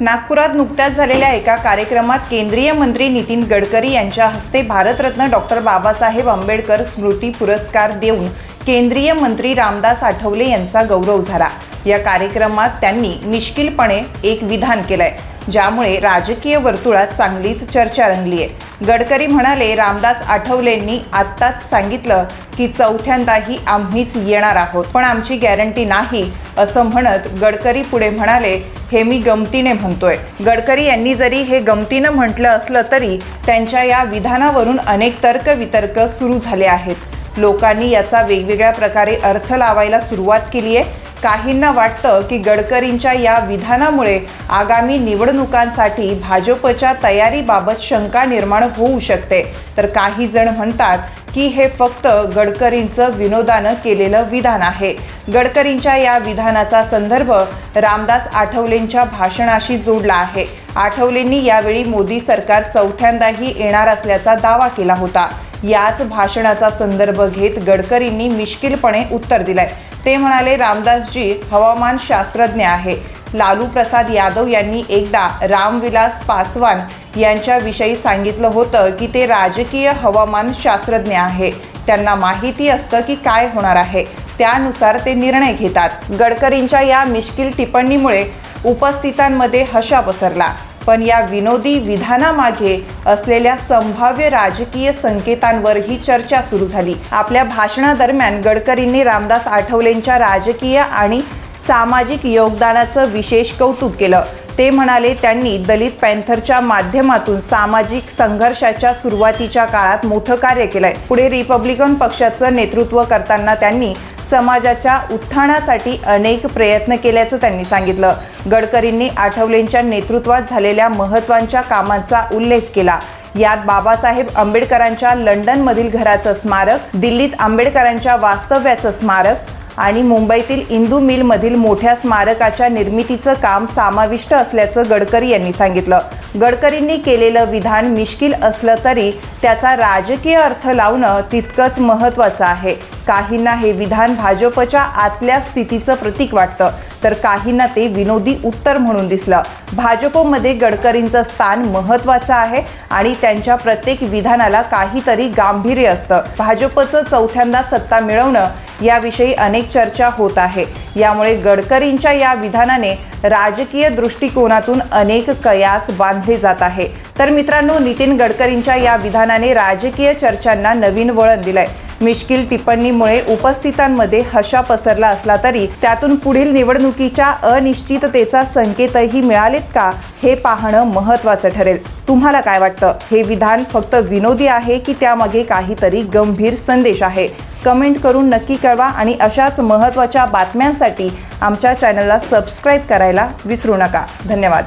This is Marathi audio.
नागपुरात नुकत्याच झालेल्या एका कार्यक्रमात केंद्रीय मंत्री नितीन गडकरी यांच्या हस्ते भारतरत्न डॉक्टर बाबासाहेब आंबेडकर स्मृती पुरस्कार देऊन केंद्रीय मंत्री रामदास आठवले यांचा गौरव झाला. या कार्यक्रमात त्यांनी मिश्किलपणे एक विधान केलंय ज्यामुळे राजकीय वर्तुळात चांगलीच चर्चा रंगली आहे गडकरी म्हणाले रामदास आठवलेंनी आत्ताच सांगितलं की चौथ्यांदाही आम्हीच येणार आहोत पण आमची गॅरंटी नाही असं म्हणत गडकरी पुढे म्हणाले हे मी गमतीने म्हणतोय. गडकरी यांनी जरी हे गमतीनं म्हटलं असलं तरी त्यांच्या या विधानावरून अनेक तर्कवितर्क सुरू झाले आहेत. लोकांनी याचा वेगवेगळ्या प्रकारे अर्थ लावायला सुरुवात केली आहे. काहींना वाटतं की गडकरींच्या या विधानामुळे आगामी निवडणुकांसाठी भाजपच्या तयारीबाबत शंका निर्माण होऊ शकते. तर काही जण म्हणतात की हे फक्त गडकरींचं विनोदानं केलेलं विधान आहे. गडकरींच्या या विधानाचा संदर्भ रामदास आठवलेंच्या भाषणाशी जोडला आहे. आठवलेंनी यावेळी मोदी सरकार चौथ्यांदाही येणार असल्याचा दावा केला होता. याच भाषणाचा संदर्भ घेत गडकरींनी मिश्किलपणे उत्तर दिलंय. ते म्हणाले रामदासजी हवामान शास्त्रज्ञ आहे. लालू प्रसाद यादव यांनी एकदा रामविलास पासवान यांच्याविषयी सांगितलं होतं की ते राजकीय हवामान शास्त्रज्ञ आहे. त्यांना माहिती असतं की काय होणार आहे. त्यानुसार ते निर्णय घेतात. गडकरींच्या या मिश्किल टिप्पणीमुळे उपस्थितांमध्ये हशा पसरला. पण या विनोदी विधानामागे असलेल्या संभाव्य राजकीय संकेतांवर ही चर्चा सुरू झाली. आपल्या भाषणादरम्यान गडकरींनी रामदास आठवलेंच्या राजकीय आणि सामाजिक योगदानाचं विशेष कौतुक केलं. ते म्हणाले त्यांनी दलित पॅन्थरच्या माध्यमातून सामाजिक संघर्षाच्या सुरुवातीच्या काळात मोठं कार्य केलंय. पुढे रिपब्लिकन पक्षाचं नेतृत्व करताना त्यांनी समाजाच्या उत्थानासाठी अनेक प्रयत्न केल्याचं त्यांनी सांगितलं. गडकरींनी आठवलेंच्या नेतृत्वात झालेल्या महत्त्वांच्या कामांचा उल्लेख केला. यात बाबासाहेब आंबेडकरांच्या लंडनमधील घराचं स्मारक दिल्लीत आंबेडकरांच्या वास्तव्याचं स्मारक आणि मुंबईतील इंदू मिलमधील मोठ्या स्मारकाच्या निर्मितीचं काम समाविष्ट असल्याचं गडकरी यांनी सांगितलं. गडकरींनी केलेलं विधान मिश्किल असलं तरी त्याचा राजकीय अर्थ लावणं तितकंच महत्त्वाचं आहे. काहींना हे विधान भाजपच्या आतल्या स्थितीचं प्रतीक वाटतं तर काहींना ते विनोदी उत्तर म्हणून दिसलं. भाजपमध्ये गडकरींचं स्थान महत्त्वाचं आहे आणि त्यांच्या प्रत्येक विधानाला काहीतरी गांभीर्य असतं. भाजपचं चौथ्यांदा सत्ता मिळवणं याविषयी अनेक चर्चा होत आहे. यामुळे गडकरींच्या या विधानाने राजकीय दृष्टिकोनातून अनेक कयास बांधले जात आहे. तर मित्रांनो नितीन गडकरींच्या या विधानाने राजकीय चर्चांना नवीन वळण दिलंय. मिश्किल टिप्पणीमुळे उपस्थितांमध्ये हशा पसरला असला तरी त्यातून पुढील निवडणुकीच्या अनिश्चिततेचा संकेतही मिळालेत का हे पाहणं महत्त्वाचं ठरेल. तुम्हाला काय वाटतं? हे विधान फक्त विनोदी आहे की त्यामागे काहीतरी गंभीर संदेश आहे? कमेंट करून नक्की कळवा आणि अशाच महत्त्वाच्या बातम्यांसाठी आमच्या चॅनलला सबस्क्राईब करायला विसरू नका. धन्यवाद.